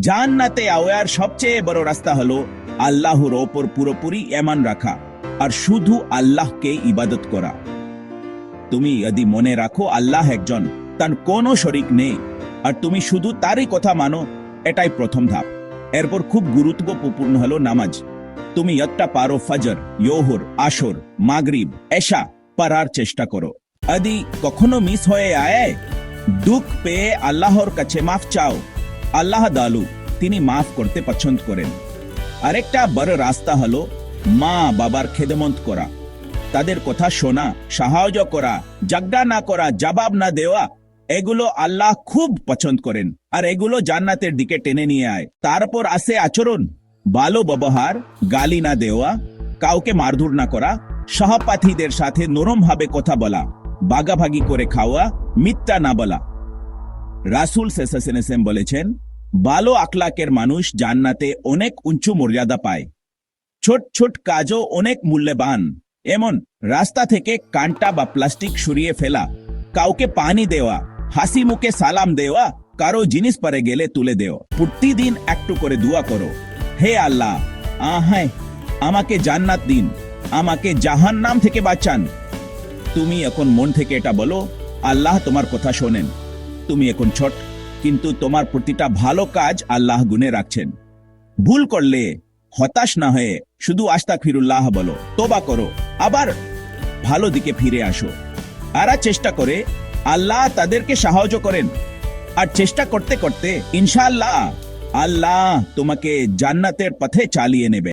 জান্নাতে আওয়ার সবচেয়ে বড় রাস্তা হলো আল্লাহর ওপর পুরোপুরি এমান রাখা আর শুধু আল্লাহকে ইবাদত করা। তুমি যদি মনে রাখো আল্লাহ একজন, তার কোনো শরিক নেই। আর তুমি শুধু তারই কথা মানো, এটাই প্রথম ধাপ। এরপর খুব গুরুত্বপূর্ণ হলো নামাজ। তুমি একটা পারো ফজর, ইয়োহর, আসর, মাগরিব, এশা পারার চেষ্টা করো। আদি কখনো মিস হয়ে আয়, দুঃখ পেয়ে আল্লাহর কাছে মাফ চাও। আল্লাহ দালু, তিনি মাফ করতে পছন্দ করেন। আরেকটা বড় রাস্তা হলো মা বাবার খেদমন্ত করা। তাদের কথা শোনা, সাহায্য করা জাগডা না করা, জবাব না দেওয়া, এগুলো আল্লাহ খুব পছন্দ করেন। আর এগুলো জান্নাতের দিকে টেনে নিয়ে আয়। তারপর আসে আচরণ, ভালো ব্যবহার, গালি না দেওয়া, কাউকে মারধর না করা, সহপাঠীদের সাথে নরম ভাবে কথা বলা বাগাভাগি করে খাওয়া, মিথ্যা না বলা। রাসুল সেসাসেনেসেম বলেছেন, ভালো আকলাকের মানুষ জান্নাতে অনেক উঁচু মর্যাদা পায়। ছোট ছোট কাজও অনেক মূল্যবান। এমন রাস্তা থেকে কান্টা বা প্লাস্টিক সরিয়ে ফেলা, কাউকে পানি দেওয়া, হাসি মুখে সালাম দেওয়া, কারও জিনিস পরে গেলে তুলে দেও প্রতিদিন একটু করে দোয়া করো। হে আল্লাহ আহায় আমাকে জান্নাত দিন, আমাকে জাহান নাম থেকে বাঁচান। তুমি এখন মন থেকে এটা বলো, আল্লাহ তোমার কথা শোনেন। তুমি এখন ছোট, কিন্তু তোমার প্রতিটা ভালো কাজ আল্লাহ গুনে রাখছেন। ভুল করলে হতাশ না হয়ে শুধু আস্তাক ফিরুল্লাহ বলো তোবা করো, আবার ভালো দিকে ফিরে আসো। আরা চেষ্টা করে আল্লাহ তাদেরকে সাহায্য করেন। আর চেষ্টা করতে করতে ইনশাআল্লাহ আল্লাহ তোমাকে জান্নাতের পথে চালিয়ে নেবে।